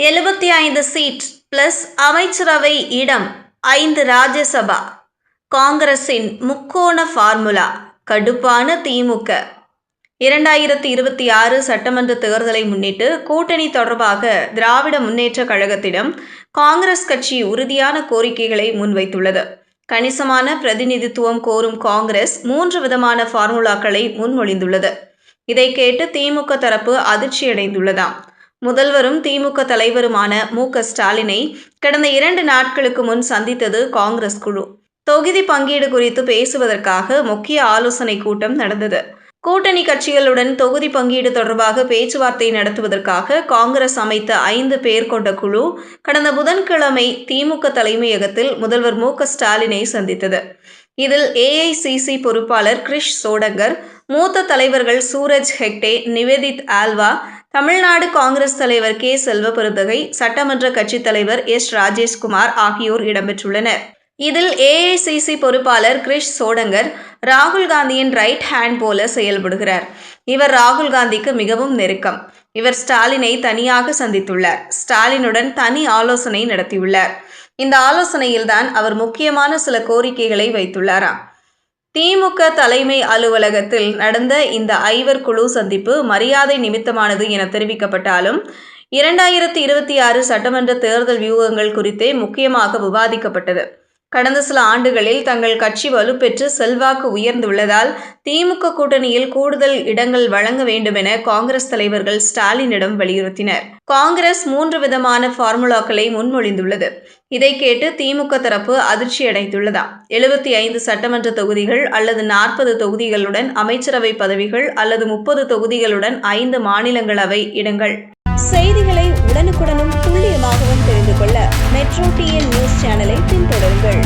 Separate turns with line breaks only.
எழுபத்தி ஐந்து seat plus அமைச்சரவை இடம் ஐந்து ராஜ்யசபா. காங்கிரசின் முக்கோண ஃபார்முலா கடுப்பான திமுக. இரண்டாயிரத்தி இருபத்தி ஆறு சட்டமன்ற தேர்தலை முன்னிட்டு கூட்டணி தொடர்பாக திராவிட முன்னேற்ற கழகத்திடம் காங்கிரஸ் கட்சி உறுதியான கோரிக்கைகளை முன்வைத்துள்ளது. கணிசமான பிரதிநிதித்துவம் கோரும் காங்கிரஸ் மூன்று விதமான ஃபார்முலாக்களை முன்மொழிந்துள்ளது. இதை கேட்டு திமுக தரப்பு அதிர்ச்சியடைந்துள்ளதாம். முதல்வரும் திமுக தலைவருமான மு. ஸ்டாலினை கடந்த இரண்டு நாட்களுக்கு முன் சந்தித்தது காங்கிரஸ் குழு. தொகுதி பங்கீடு குறித்து பேசுவதற்காக முக்கிய ஆலோசனை கூட்டம் நடந்தது. கூட்டணி கட்சிகளுடன் தொகுதி பங்கீடு தொடர்பாக பேச்சுவார்த்தை நடத்துவதற்காக காங்கிரஸ் அமைத்த ஐந்து பேர் கொண்ட குழு கடந்த புதன்கிழமை திமுக தலைமையகத்தில் முதல்வர் மு. ஸ்டாலினை சந்தித்தது. இதில் ஏஐசிசி பொறுப்பாளர் கிரிஷ் சோடங்கர் மூத்த தலைவர்கள் சூரஜ் ஹெக்டே நிவேதித் ஆல்வா தமிழ்நாடு காங்கிரஸ் தலைவர் கே. செல்வபெருந்தகை சட்டமன்ற கட்சித் தலைவர் எஸ். ராஜேஷ்குமார் ஆகியோர் இடம்பெற்றுள்ளனர். இதில் ஏஐசிசி பொறுப்பாளர் கிரிஷ் சோடங்கர் ராகுல் காந்தியின் ரைட் ஹேண்ட் போல செயல்படுகிறார். இவர் ராகுல் காந்திக்கு மிகவும் நெருக்கம். இவர் ஸ்டாலினை தனியாக சந்தித்துள்ளார். ஸ்டாலினுடன் தனி ஆலோசனை நடத்தியுள்ளார். இந்த ஆலோசனையில்தான் அவர் முக்கியமான சில கோரிக்கைகளை வைத்துள்ளாராம். திமுக தலைமை அலுவலகத்தில் நடந்த இந்த ஐவர் குழு சந்திப்பு மரியாதை நிமித்தமானது என தெரிவிக்கப்பட்டாலும் இரண்டாயிரத்தி இருபத்தி ஆறு சட்டமன்ற தேர்தல் வியூகங்கள் குறித்தே முக்கியமாக விவாதிக்கப்பட்டது. கடந்த சில ஆண்டுகளில் தங்கள் கட்சி வலுப்பெற்று செல்வாக்கு உயர்ந்துள்ளதால் திமுக கூட்டணியில் கூடுதல் இடங்கள் வழங்க வேண்டுமென காங்கிரஸ் தலைவர்கள் ஸ்டாலினிடம் வலியுறுத்தினர். காங்கிரஸ் மூன்று விதமான ஃபார்முலாக்களை முன்மொழிந்துள்ளது. இதை கேட்டு திமுக தரப்பு அதிர்ச்சியடைந்துள்ளதாம் எழுபத்தி ஐந்து சட்டமன்ற தொகுதிகள் அல்லது நாற்பது தொகுதிகளுடன் அமைச்சரவை பதவிகள் அல்லது முப்பது தொகுதிகளுடன் ஐந்து மாநிலங்களவை இடங்கள்?
செய்திகளை உடனுக்குடனும் துல்லியமாகவும் மெட்ரோ டிஎன் நியூஸ் சேனலை பின்தொடருங்கள்.